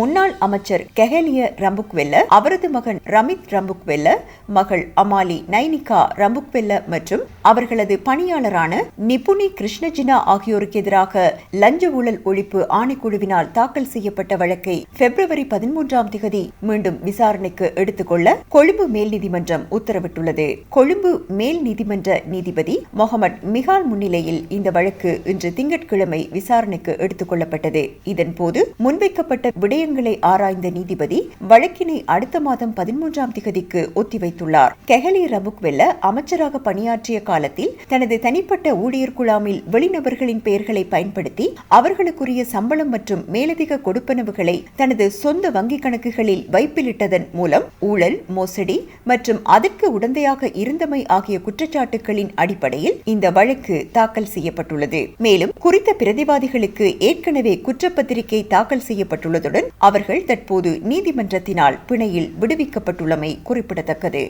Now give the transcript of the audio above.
முன்னாள் அமைச்சர் கெஹலிய ரம்புக்வெல்ல அவரது மகன் ரமித் ரம்புக்வெல்ல மகள் அமாலி நைனிகா ரம்புக்வெல்ல மற்றும் அவர்களது பணியாளரான நிபுணி கிருஷ்ணஜினா ஆகியோருக்கு எதிராக லஞ்ச ஊழல் ஒழிப்பு ஆணைக்குழுவினால் தாக்கல் செய்யப்பட்ட வழக்கை பிப்ரவரி பதிமூன்றாம் திகதி மீண்டும் விசாரணைக்கு எடுத்துக்கொள்ள கொழும்பு மேல் நீதிமன்றம் உத்தரவிட்டுள்ளது. கொழும்பு மேல் நீதிமன்ற நீதிபதி முகமது மிகால் முன்னிலையில் இந்த வழக்கு இன்று திங்கட்கிழமை விசாரணைக்கு எடுத்துக் கொள்ளப்பட்டது இதன்போது முன்வைக்கப்பட்ட விடயங்கள் ஆராய்ந்த நீதிபதி வழக்கினை அடுத்த மாதம் பதிமூன்றாம் திகதிக்கு ஒத்திவைத்துள்ளார். கெஹலி ரபுக்வெல்ல அமைச்சராக பணியாற்றிய காலத்தில் தனது தனிப்பட்ட ஊழியர் குழாமில் வெளிநபர்களின் பெயர்களை பயன்படுத்தி அவர்களுக்குரிய சம்பளம் மற்றும் மேலதிக கொடுப்பனவுகளை தனது சொந்த வங்கிக் கணக்குகளில் வைப்பிலிட்டதன் மூலம் ஊழல் மோசடி மற்றும் அதற்கு உடந்தையாக இருந்தமை ஆகிய குற்றச்சாட்டுகளின் அடிப்படையில் இந்த வழக்கு தாக்கல் செய்யப்பட்டுள்ளது. மேலும் குறித்த பிரதிவாதிகளுக்கு ஏற்கனவே குற்றப்பத்திரிகை தாக்கல் செய்யப்பட்டுள்ளதுடன் அவர்கள் தற்போது நீதிமன்றத்தினால் பிணையில் விடுவிக்கப்பட்டுள்ளமை குறிப்பிடத்தக்கது.